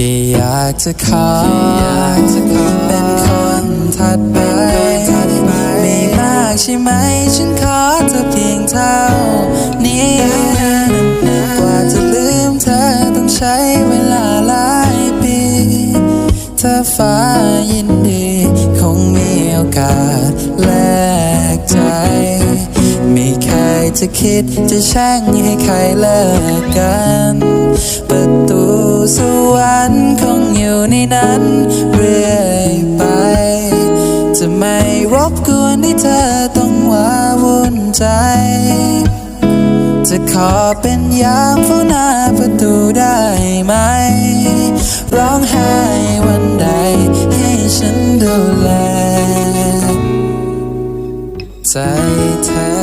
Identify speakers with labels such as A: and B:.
A: ค่อยากจะขอเป็นคนถัดไป ไม่มากใช่ไหม ฉันขอเธอเพียงเท่านี้กว่าจะลืมเธอต้องใช้เวลาหลายปีถ้าฟ้ายินดี คงมีโอกาสแลกใจ ไม่เคยจะคิดจะแช่งให้ใครเลิกกัน ในนั้นเรื่อยไป จะไม่รบกวนที่เธอต้องว้าวุ่นใจ จะขอเป็นยามเฝ้าหน้าประตูได้ไหม ร้องไห้วันใดให้ฉันดูแล ใจเธอ